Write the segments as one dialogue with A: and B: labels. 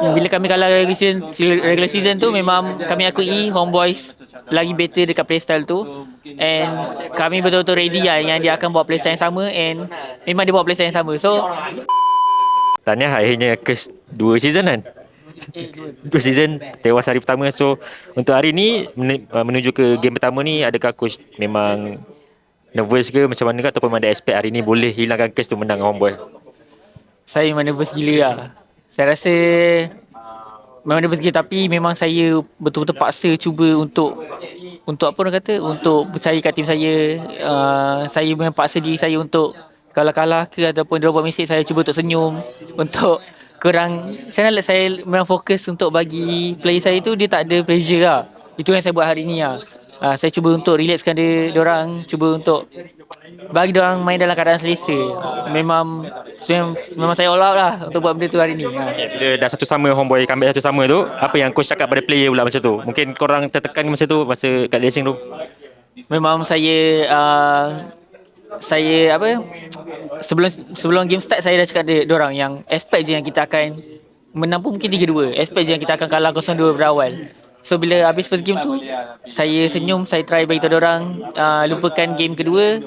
A: bila kami kalah regular season, regular season tu memang kami akui Homeboys lagi better dekat playstyle tu. And kami betul-betul ready lah yang dia akan buat playstyle yang sama and memang dia buat playstyle yang sama. So
B: Tanya akhirnya ke dua season kan? Dua season tewas hari pertama. So untuk hari ni uh, Menuju ke game pertama ni Adakah coach memang Nervous ke macam mana ke Ataupun memang ada expect hari ni Boleh hilangkan curse tu menang homeboy?
A: Saya memang nervous gila lah saya rasa memang gila tapi memang saya betul-betul paksa cuba untuk untuk apa orang kata? Untuk percaya kat tim saya. Uh, saya memang paksa diri saya untuk kalau kalah ke ataupun dia buat mistake saya cuba untuk senyum untuk kurang. Saya nak saya memang fokus untuk bagi player saya tu dia tak ada pressure lah. Itu yang saya buat hari ni lah. Uh, saya cuba untuk relaxkan dia orang cuba untuk bagi dia orang main dalam keadaan selesa. Memang memang, memang saya all out lah untuk buat benda tu hari ni. Ha.
B: Bila dah satu sama homeboy Comeback satu sama tu Apa yang coach cakap pada player pula masa tu? Mungkin korang tertekan masa tu Masa kat racing tu
A: memang saya uh, saya apa sebelum sebelum game start saya dah cakap dia orang yang expect je yang kita akan menang pun mungkin 3-2 expect je yang kita akan kalah 0-2 berawal so bila habis first game tu saya senyum saya try bagi tahu orang uh, lupakan game kedua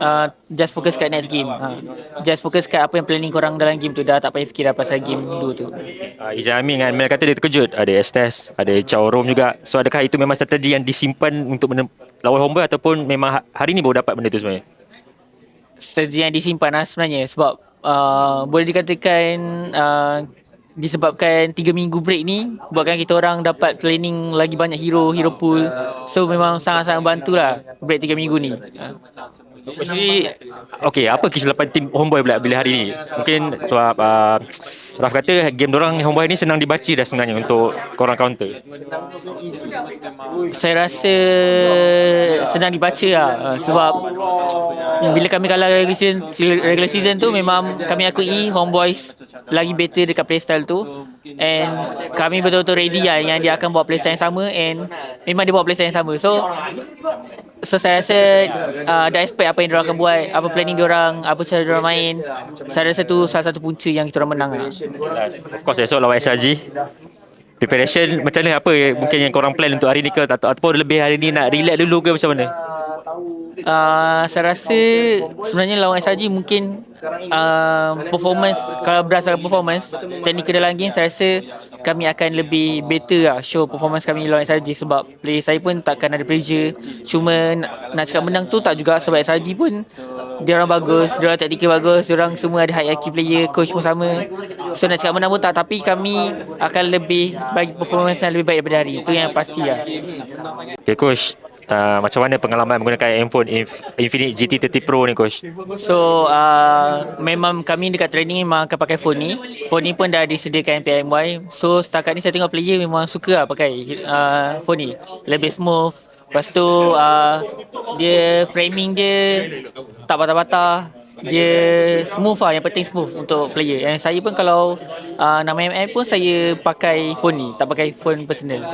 A: uh, just fokus kat next game. Uh, just fokus kat apa yang planning korang dalam game tu. Dah tak payah fikir pasal game dua tu.
B: Uh, Izan Amin dengan Mel kata dia terkejut. Ada Estes Ada Chow Rom juga. So adakah itu memang strategi yang disimpan Untuk menem- lawan homeboy Ataupun memang ha- hari ni baru dapat benda tu sebenarnya?
A: Strategi yang disimpan lah sebenarnya. Sebab uh, boleh dikatakan uh, disebabkan 3 minggu break ni buatkan kita orang dapat planning lagi banyak hero hero pool. So memang sangat-sangat bantu lah break 3 minggu ni.
B: Actually Okay apa kesilapan tim homeboy pula Bila hari ni? Mungkin sebab uh, Raf kata Game dorang homeboy ni Senang dibaca dah sebenarnya Untuk korang counter.
A: Saya rasa senang dibaca lah sebab bila kami kalah regular season, regular season tu memang kami akui Homeboys lagi better dekat playstyle tu. And kami betul-betul ready lah yang dia akan buat playstyle yang sama and memang dia buat playstyle yang sama. So So saya rasa uh, dah expect apa yang diorang akan buat Apa planning diorang Apa cara diorang main. Saya rasa tu salah satu punca yang kita orang menang lah.
B: Of course esok lawan SRG Preparation macam mana? Apa Mungkin yang korang plan untuk hari ni ke? Atau, Ataupun lebih hari ni Nak relax dulu ke macam mana
A: uh, saya rasa sebenarnya lawan SRG mungkin uh, performance kalau berdasarkan performance teknikal dalam game saya rasa kami akan lebih better lah show performance kami lawan SRG sebab player saya pun takkan ada pressure. Cuma nak, nak cakap menang tu tak juga sebab SRG pun dia orang bagus dia orang taktikal bagus dia orang semua ada high IQ player coach pun sama. So nak cakap menang pun tak tapi kami akan lebih bagi performance yang lebih baik daripada hari. Itu yang pasti lah.
B: Okay coach uh, Macam mana pengalaman menggunakan handphone Inf- Infinix GT30 Pro ni coach
A: So uh, memang kami dekat training memang akan pakai phone ni. Phone ni pun dah disediakan PMY. So setakat ni saya tengok player memang suka lah pakai uh, phone ni. Lebih smooth. Lepas tu uh, dia framing dia tak patah-patah. Dia smooth lah yang penting smooth untuk player. Yang saya pun kalau uh, nak main ML pun saya pakai phone ni, tak pakai phone personal.